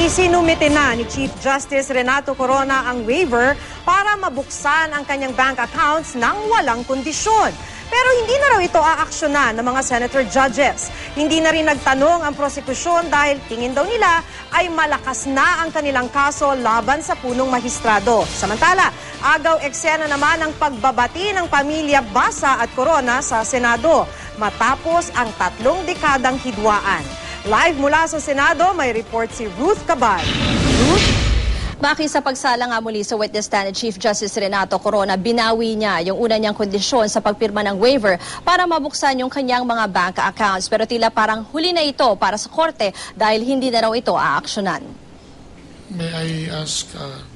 Isinumite na ni Chief Justice Renato Corona ang waiver para mabuksan ang kanyang bank accounts ng walang kondisyon. Pero hindi na raw ito aaksyonan ng mga senator judges. Hindi na rin nagtanong ang prosekusyon dahil tingin daw nila ay malakas na ang kanilang kaso laban sa punong mahistrado. Samantala, agaw eksena naman ang pagbabati ng pamilya Basa at Corona sa Senado matapos ang tatlong dekadang hidwaan. Live mula sa Senado, may report si Ruth Cabal. Ruth? Maki sa pagsala nga muli sa witness stand Chief Justice Renato Corona, binawi niya yung una niyang kondisyon sa pagpirma ng waiver para mabuksan yung kanyang mga bank accounts. Pero tila parang huli na ito para sa korte dahil hindi na raw ito aaksyonan. May I ask uh,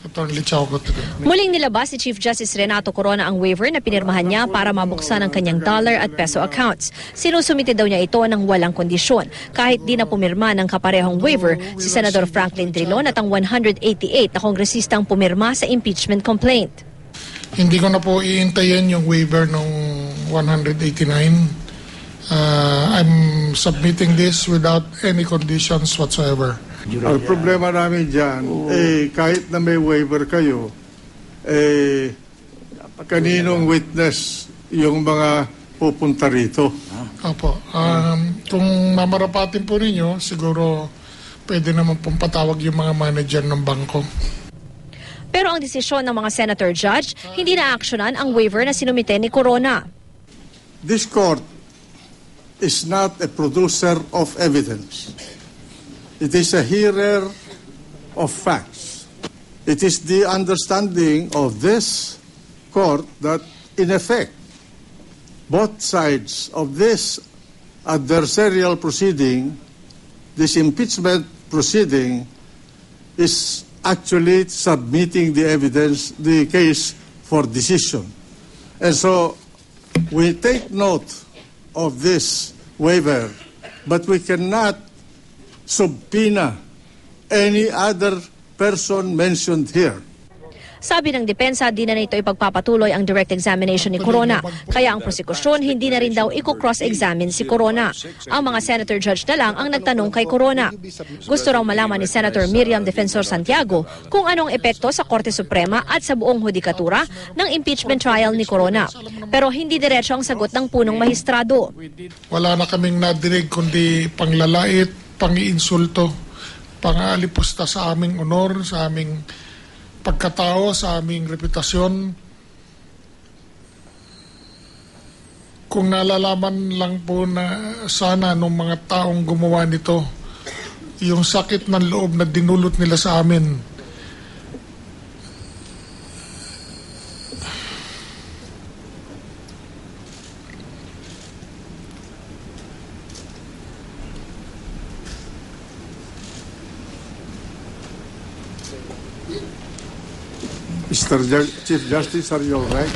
Attorney do? Muling nilabas ni Chief Justice Renato Corona ang waiver na pinirmahan niya para mabuksan ang kanyang dollar at peso accounts. Sinusumite daw niya ito ng walang kondisyon. Kahit di na pumirma ng kaparehong waiver si Senador Franklin Drilon at ang 188 na kongresistang pumirma sa impeachment complaint. Hindi ko na po iintayin yung waiver ng 189. Uh, I'm submitting this without any conditions whatsoever. Ang problema namin dyan, eh, kahit na may waiver kayo, eh, kaninong witness yung mga pupunta rito? Opo. Um, kung mamarapatin po ninyo, siguro pwede naman pong patawag yung mga manager ng bangko. Pero ang desisyon ng mga senator judge, hindi na aksyonan ang waiver na sinumite ni Corona. This court is not a producer of evidence. It is a hearer of facts. It is the understanding of this court that, in effect, both sides of this adversarial proceeding, this impeachment proceeding, is actually submitting the evidence, the case for decision. And so we take note of this waiver, but we cannot subpoena any other person mentioned here. Sabi ng depensa, di na nito ipagpapatuloy ang direct examination ni Corona. Kaya ang prosekusyon, hindi na rin daw i-cross-examine si Corona. Ang mga senator judge na lang ang nagtanong kay Corona. Gusto raw malaman ni Senator Miriam Defensor Santiago kung anong epekto sa Korte Suprema at sa buong hudikatura ng impeachment trial ni Corona. Pero hindi diretso ang sagot ng punong mahistrado. Wala na kaming nadinig kundi panglalait, pangiinsulto, pangalipusta sa aming honor, sa aming pagkatao, sa aming reputasyon. Kung nalalaman lang po na sana nung mga taong gumawa nito, yung sakit ng loob na dinulot nila sa amin, Mr. Ju- Chief Justice, are you all right?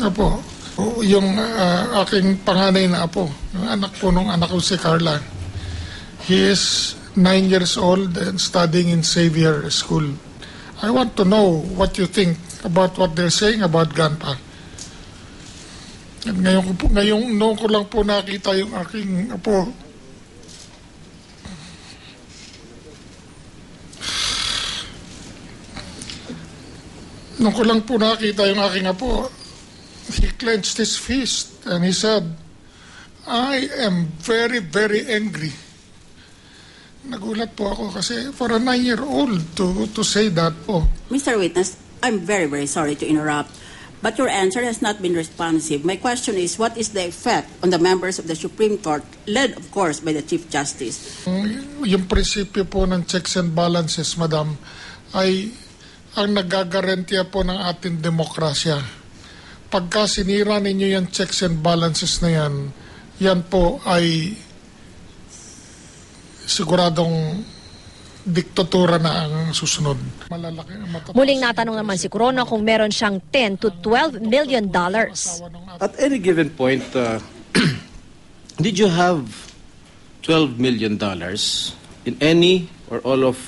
Apo, o, yung ah, aking panganay na apo, yung anak po nung anak ko si Carla, he is nine years old and studying in Xavier School. I want to know what you think about what they're saying about Ganpa. At ngayon, ko ngayon noon ko lang po nakita yung aking apo. Noon ko lang po nakita yung aking apo, he clenched his fist and he said, I am very, very angry. Nagulat po ako kasi for a nine-year-old to, to say that po. Mr. Witness, I'm very, very sorry to interrupt, but your answer has not been responsive. My question is, what is the effect on the members of the Supreme Court, led, of course, by the Chief Justice? Yung prinsipyo po ng checks and balances, madam, ay ang nagagarantiya po ng ating demokrasya. Pagka sinira ninyo yung checks and balances na yan, yan po ay siguradong diktatura na ang susunod. Malalaki ang matapos. Muling natanong naman si Corona kung meron siyang 10 to 12 million dollars. At any given point, uh, did you have 12 million dollars in any or all of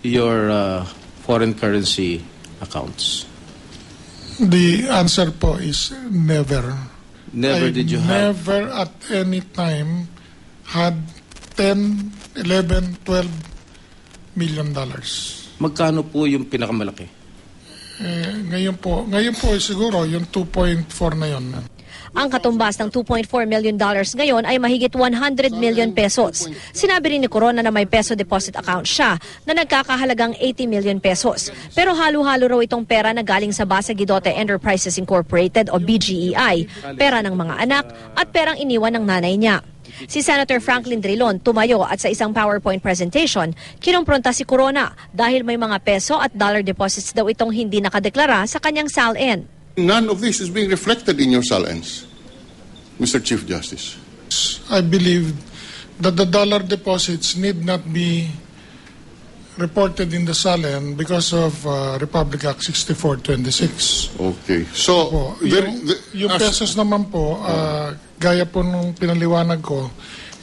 your uh, foreign currency accounts? The answer po is never. Never I did you have. never at any time had 10, 11, 12 million dollars. Magkano po yung pinakamalaki? Eh, ngayon po, ngayon po siguro yung 2.4 na yon. Ang katumbas ng 2.4 million dollars ngayon ay mahigit 100 million pesos. Sinabi rin ni Corona na may peso deposit account siya na nagkakahalagang 80 million pesos. Pero halo-halo raw itong pera na galing sa Basa Gidote Enterprises Incorporated o BGEI, pera ng mga anak at perang iniwan ng nanay niya. Si Senator Franklin Drilon tumayo at sa isang PowerPoint presentation, kinumpronta si Corona dahil may mga peso at dollar deposits daw itong hindi nakadeklara sa kanyang SALN. None of this is being reflected in your salons, Mr. Chief Justice. I believe that the dollar deposits need not be reported in the SALN because of uh, Republic Act 6426. Okay. So, Po, there- yung, the- yung as- pesos naman po, ah, gaya po nung pinaliwanag ko,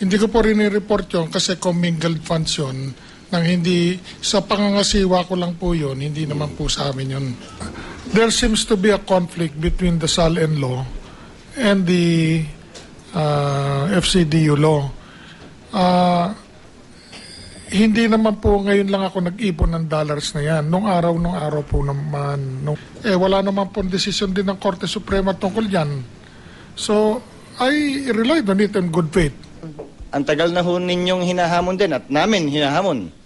hindi ko po rin i-report yun kasi commingled funds yun nang hindi, sa pangangasiwa ko lang po yun, hindi naman po sa amin yun. There seems to be a conflict between the SALN law and the ah, FCDU law. Ah, hindi naman po ngayon lang ako nag-ipon ng dollars na yan. Nung araw, nung araw po naman. Nung, eh, wala naman po desisyon din ng Korte Suprema tungkol yan. So, I relied on it in good faith. Ang tagal na ho ninyong hinahamon din at namin hinahamon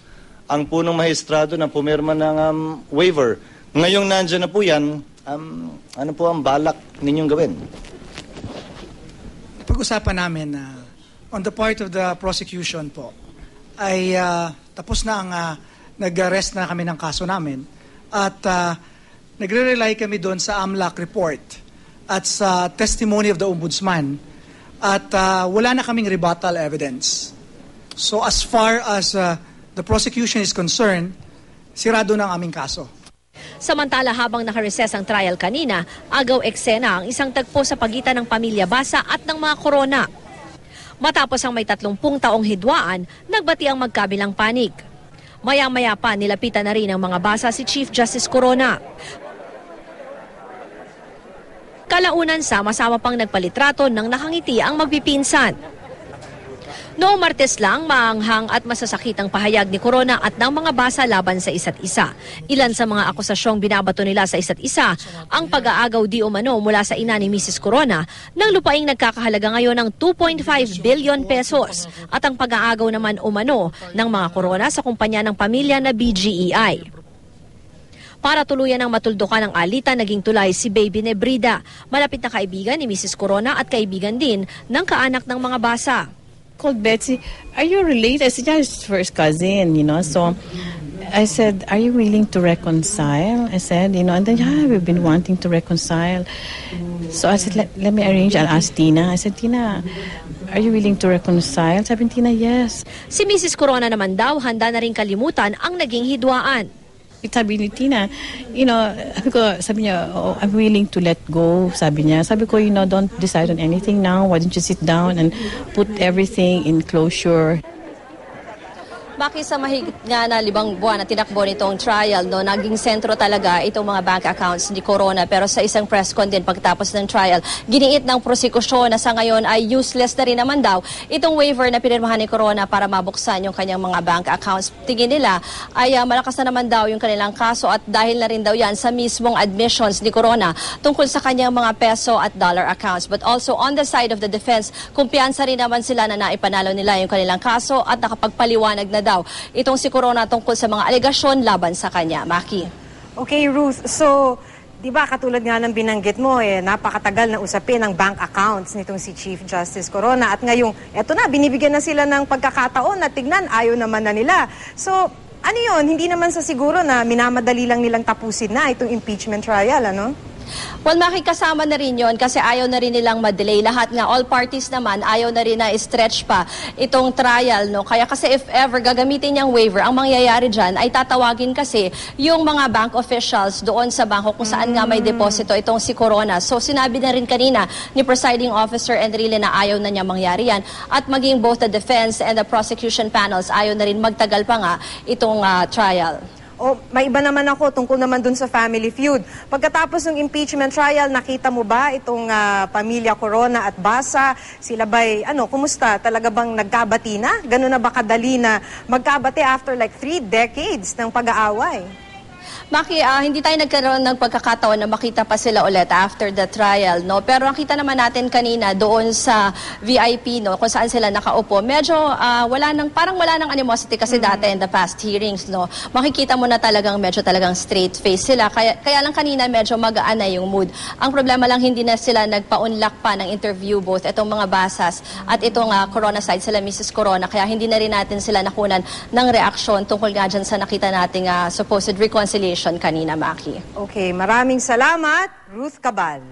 ang punong maestrado na pumirma ng um, waiver. Ngayong nandyan na po yan, um, ano po ang balak ninyong gawin? pag-usapan namin na on the part of the prosecution po ay ah, tapos na ang ah, nag-arrest na kami ng kaso namin at ah, nagre-rely kami doon sa AMLAC report at sa testimony of the ombudsman at ah, wala na kaming rebuttal evidence. So as far as ah, the prosecution is concerned, sirado na ang aming kaso. Samantala habang nakareses ang trial kanina, agaw eksena ang isang tagpo sa pagitan ng pamilya Basa at ng mga korona. Matapos ang may 30 taong hidwaan, nagbati ang magkabilang panig. Maya-maya pa nilapitan na rin ng mga basa si Chief Justice Corona. Kalaunan sama-sama pang nagpalitrato ng nakangiti ang magpipinsan. Noong Martes lang, maanghang at masasakit ang pahayag ni Corona at ng mga basa laban sa isa't isa. Ilan sa mga akusasyong binabato nila sa isa't isa, ang pag-aagaw di umano mula sa ina ni Mrs. Corona ng lupaing nagkakahalaga ngayon ng 2.5 billion pesos at ang pag-aagaw naman umano ng mga Corona sa kumpanya ng pamilya na BGEI. Para tuluyan ang matuldukan ng alitan, naging tulay si Baby Nebrida, malapit na kaibigan ni Mrs. Corona at kaibigan din ng kaanak ng mga basa. Called Betsy, are you related? I said, yeah, it's first cousin, you know. So I said, are you willing to reconcile? I said, you know, and then, yeah, we've been wanting to reconcile. So I said, let, let me arrange. I'll ask Tina. I said, Tina, are you willing to reconcile? Sabi Tina, yes. Si Mrs. Corona naman daw handa na rin kalimutan ang naging hidwaan. Sabi ni Tina, you know, sabi ko, sabi niya, oh, I'm willing to let go. Sabi niya, sabi ko, you know, don't decide on anything now. Why don't you sit down and put everything in closure? Bakit sa mahigit nga na libang buwan na tinakbo nitong trial, no, naging sentro talaga itong mga bank accounts ni Corona. Pero sa isang press con din pagtapos ng trial, giniit ng prosekusyon na sa ngayon ay useless na rin naman daw itong waiver na pinirmahan ni Corona para mabuksan yung kanyang mga bank accounts. Tingin nila ay ah, malakas na naman daw yung kanilang kaso at dahil na rin daw yan sa mismong admissions ni Corona tungkol sa kanyang mga peso at dollar accounts. But also on the side of the defense, kumpiyansa rin naman sila na naipanalo nila yung kanilang kaso at nakapagpaliwanag na daw itong si Corona tungkol sa mga alegasyon laban sa kanya. Maki. Okay, Ruth. So, di ba katulad nga ng binanggit mo, eh, napakatagal na usapin ang bank accounts nitong si Chief Justice Corona. At ngayong, eto na, binibigyan na sila ng pagkakataon na tignan, ayaw naman na nila. So, ano yun? Hindi naman sa siguro na minamadali lang nilang tapusin na itong impeachment trial, ano? Well, makikasama na rin yon kasi ayaw na rin nilang ma-delay. Lahat nga, all parties naman, ayaw na rin na stretch pa itong trial. No? Kaya kasi if ever gagamitin niyang waiver, ang mangyayari dyan ay tatawagin kasi yung mga bank officials doon sa bangko kung saan nga may deposito itong si Corona. So sinabi na rin kanina ni Presiding Officer Enrile na ayaw na niya mangyari yan. At maging both the defense and the prosecution panels, ayaw na rin magtagal pa nga itong ah, trial. O may iba naman ako tungkol naman dun sa family feud. Pagkatapos ng impeachment trial, nakita mo ba itong ah, pamilya Corona at Basa? Sila ba'y, ano, kumusta? Talaga bang nagkabati na? Ganun na ba kadali na magkabati after like three decades ng pag-aaway? Maki, ah, hindi tayo nagkaroon ng pagkakataon na makita pa sila ulit after the trial, no? Pero ang kita naman natin kanina doon sa VIP, no, kung saan sila nakaupo, medyo ah, wala nang parang wala nang animosity kasi dati in the past hearings, no. Makikita mo na talagang medyo talagang straight face sila. Kaya kaya lang kanina medyo magaan na yung mood. Ang problema lang hindi na sila nagpa-unlock pa ng interview both itong mga basas at itong ah, Corona side sila Mrs. Corona. Kaya hindi na rin natin sila nakunan ng reaksyon tungkol nga dyan sa nakita nating ah, supposed reconciliation kanina, Maki. Okay, maraming salamat, Ruth Cabal.